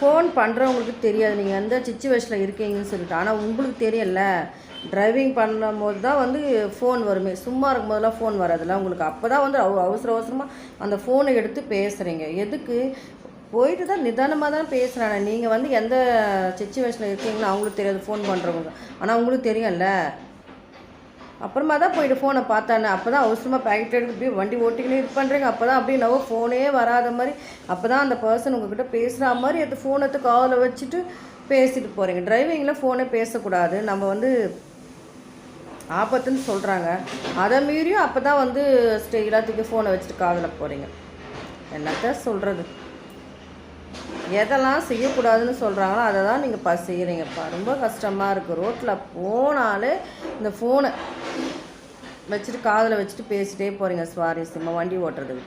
Phone பண்ணுறவங்களுக்கு தெரியாது. நீங்கள் எந்த சுச்சுவேஷனில் இருக்கீங்கன்னு சொல்லிட்டு. ஆனால் உங்களுக்கு தெரியல ட்ரைவிங் பண்ணும்போது தான் வந்து ஃபோன் வருமே. சும்மா இருக்கும்போதெல்லாம் ஃபோன் வராதுல்ல. உங்களுக்கு அப்போ தான் வந்து அவ- அவசர அவசரமாக அந்த ஃபோனை எடுத்து பேசுகிறீங்க எதுக்கு? போயிட்டு தான் நிதானமாக தான் பேசுகிறாங்க நீங்கள் வந்து எந்த சுச்சுவேஷனில் இருக்கீங்கன்னு அவங்களுக்கு தெரியாது ஃபோன் பண்ணுறவங்க ஆனால் உங்களுக்கு தெரியும்ல அப்புறமா தான் போயிட்டு ஃபோனை பார்த்தானே. அப்போ தான் அவசரமாக பேக்கெட் எடுத்து அப்படியே வண்டி ஓட்டிக்கினே இது பண்ணுறீங்க அப்போ தான் அப்படியே நவோ ஃபோனே வராத மாதிரி அப்போ தான் அந்த பர்சன் உங்ககிட்ட பேசுகிற மாதிரி அந்த ஃபோனை எடுத்து காதில் வச்சுட்டு பேசிட்டு போகிறீங்க டிரைவிங்கில் ஃபோனே பேசக்கூடாது. நம்ம வந்து ஆபத்துன்னு சொல்கிறாங்க அதை மீறியும் அப்போ தான் வந்து ஸ்டே எல்லாத்துக்கும் ஃபோனை வச்சுட்டு காதில் போகிறீங்க என்னத்த சொல்கிறது எதெல்லாம் செய்யக்கூடாதுன்னு சொல்கிறாங்களோ அதை தான் நீங்கள் பா செய்கிறீங்கப்பா ரொம்ப கஷ்டமாக இருக்குது ரோட்டில் போனாலே இந்த ஃபோனை வச்சுட்டு காதில் வச்சுட்டு பேசிட்டே போகிறீங்க சுவாரஸ்யமாக வண்டி ஓட்டுறதுக்கு